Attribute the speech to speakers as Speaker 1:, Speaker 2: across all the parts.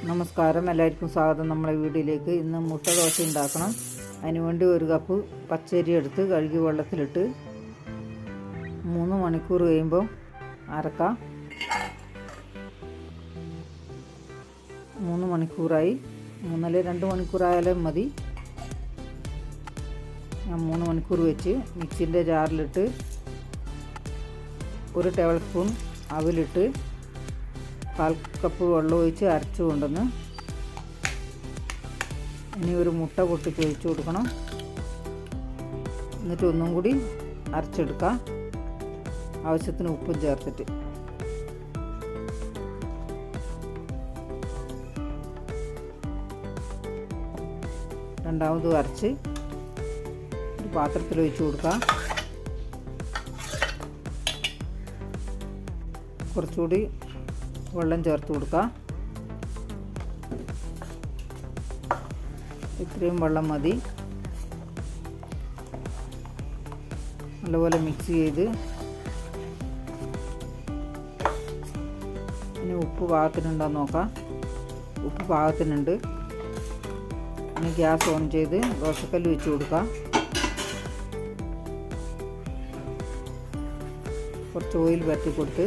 Speaker 1: നമസ്കാരം. എല്ലാവർക്കും സ്വാഗതം നമ്മളെ വീഡിയോയിലേക്ക് ഇന്ന് മുട്ട ദോശ ഉണ്ടാക്കണം. അതിനുവേണ്ടി ഒരു കപ്പ് പച്ചരി എടുത്ത് കഴുകി വെള്ളത്തിലിട്ട് മൂന്ന് മണിക്കൂർ കഴിയുമ്പോൾ അരക്കാം. മൂന്ന് മണിക്കൂറായി. മൂന്നല്ല രണ്ട് മണിക്കൂറായാലും മതി. ഞാൻ മൂന്ന് മണിക്കൂർ വെച്ച് മിക്സിന്റെ ജാറിലിട്ട് ഒരു ടേബിൾ സ്പൂൺ അവിലിട്ട് കാൽ കപ്പ് വെള്ളം ഒഴിച്ച് അരച്ച് കൊണ്ടുവന്ന് ഇനി ഒരു മുട്ട പൊട്ടിച്ച് ഒഴിച്ച് കൊടുക്കണം. എന്നിട്ട് ഒന്നും കൂടി അരച്ചെടുക്കാം. ആവശ്യത്തിന് ഉപ്പും ചേർത്തിട്ട്. രണ്ടാമതും അരച്ച് ഒരു പാത്രത്തിൽ ഒഴിച്ച് കൊടുക്കാം. കുറച്ചുകൂടി വെള്ളം ചേർത്ത് കൊടുക്കാം ഇത്രയും വെള്ളം മതി. നല്ലപോലെ മിക്സ് ചെയ്ത് ഇനി ഉപ്പ് പാകത്തിനുണ്ടോ നോക്കാം. ഉപ്പ് പാകത്തിനുണ്ട്. ഇനി ഗ്യാസ് ഓൺ ചെയ്ത് ദോശക്കല്ല് വെച്ച് കൊടുക്കാം കുറച്ച് ഓയിൽ പറ്റി കൊടുത്ത്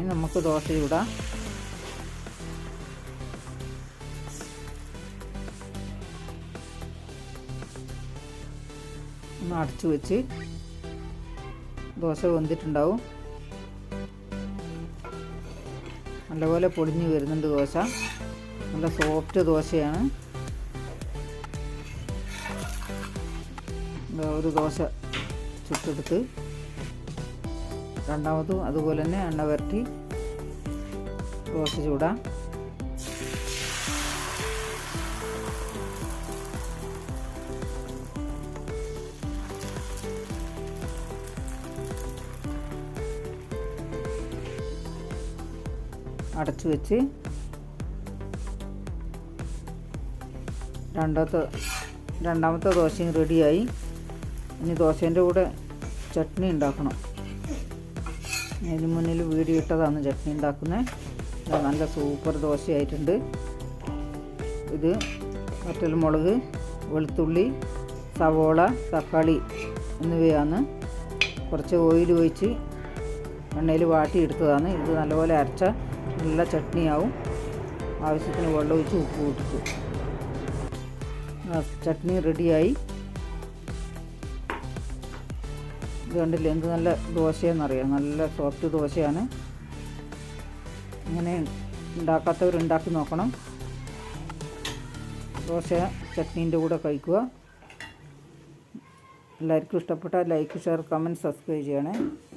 Speaker 1: ഇനി നമുക്ക് ദോശ ചൂടാം. ഒന്ന് അടച്ചു വെച്ച് ദോശ വെന്തിട്ടുണ്ടാവും. നല്ലപോലെ പൊടിഞ്ഞ് വരുന്നുണ്ട് ദോശ. നല്ല സോഫ്റ്റ് ദോശയാണ്. ഒരു ദോശ ചുട്ടെടുത്ത് രണ്ടാമതും അതുപോലെ തന്നെ എണ്ണ വരട്ടി ദോശ ചൂടാം. അടച്ചു വെച്ച് രണ്ടാമത്തെ രണ്ടാമത്തെ ദോശയും റെഡിയായി ഇനി ദോശേന്റെ കൂടെ ചട്നി ഉണ്ടാക്കണം. ഇതിന് മുന്നിൽ വീഡിയോ ഇട്ടതാണ് ചട്നി ഉണ്ടാക്കുന്നത് നല്ല സൂപ്പർ ദോശയായിട്ടുണ്ട്. ഇത് വറ്റൽമുളക് വെളുത്തുള്ളി സവോള തക്കാളി എന്നിവയാണ്. കുറച്ച് ഓയിൽ ഒഴിച്ച് എണ്ണയിൽ വാട്ടിയെടുത്തതാണ്. ഇത് നല്ലപോലെ അരച്ച നല്ല ചട്നിയാവും. ആവശ്യത്തിന് വെള്ളം ഒഴിച്ച് ഉപ്പ് കൂട്ടിച്ചു ചട്നി റെഡിയായി. ഇത് കണ്ടില്ലേ? എന്ത് നല്ല ദോശയെന്നറിയാം. നല്ല സോഫ്റ്റ് ദോശയാണ്. ഇങ്ങനെ ഉണ്ടാക്കാത്തവർ ഉണ്ടാക്കി നോക്കണം. ദോശ ചട്നീന്റെ കൂടെ കഴിക്കുക. എല്ലാവർക്കും ഇഷ്ടപ്പെട്ട ലൈക്ക് ഷെയർ കമന്റ് സബ്സ്ക്രൈബ് ചെയ്യണേ.